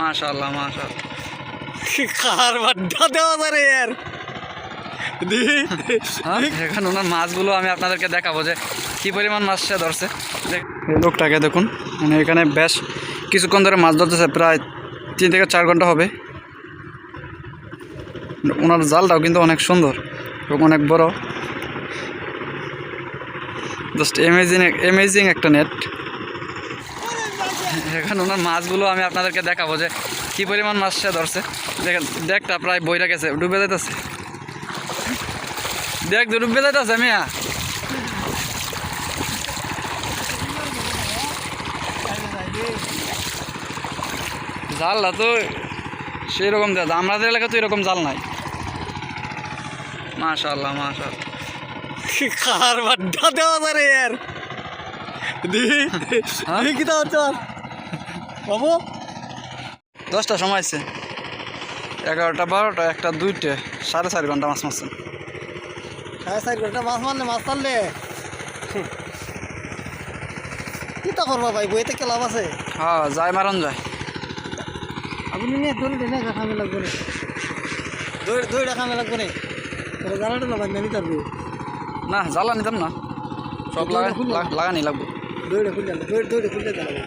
মাশাআল্লাহ মাশাআল্লাহ। কার বাড্ডা দেওয়া রে ইয়ার হ্যাঁ এখন ওনার মাছগুলো আমি আপনাদেরকে দেখাবো যে কি পরিমাণ মাছ সে ধরছে। এই লোকটাকে দেখুন মানে এখানে বেশ কিছুক্ষণ ধরে মাছ ধরতেছে প্রায় তিন থেকে চার ঘণ্টা হবে। ওনার জালটাও কিন্তু অনেক সুন্দর এবং অনেক বড়। জাস্ট এমেজিং এমেজিং একটা নেট এখন ওনার মাছগুলো আমি আপনাদেরকে দেখাবো যে কি পরিমাণ মাছ সে ধরছে। দেখেন দেখটা প্রায় বইরা গেছে ডুবে যাইতেছে। দেখ তো ডুবে যাইতেছে মিয়া। জাল তো সেই রকম জাল আমাদের এলাকা তো এরকম জাল নাই। মাশাল্লাহ মাশাল্লাহ কার বাড্ডা দেওয়া যায় রে ইয়ার হ্যাঁ? কি চল বাবু? দশটা সময় আছে। এগারোটা বারোটা একটা দুইটে সাড়ে চার ঘণ্টা মাছ মারছেন সাড়ে চার ঘণ্টা মাছ মারলে মাছ মারলে? কি তা করবা ভাই বইতে কে লাভ আছে? হ্যাঁ যায় মারন যায়। আপনি নিয়ে দৌড়ে দেন খামে লাগবে না। দৌড় দৌড়ে খামে লাগবে না। জ্বালাটা লাগাই না নিতে না জ্বালা নিতাম না। সব লাগা লাগানি লাগবে। দৌড়ে খুললে দৌড়ে দৌড়ে খুললে জ্বালাবো।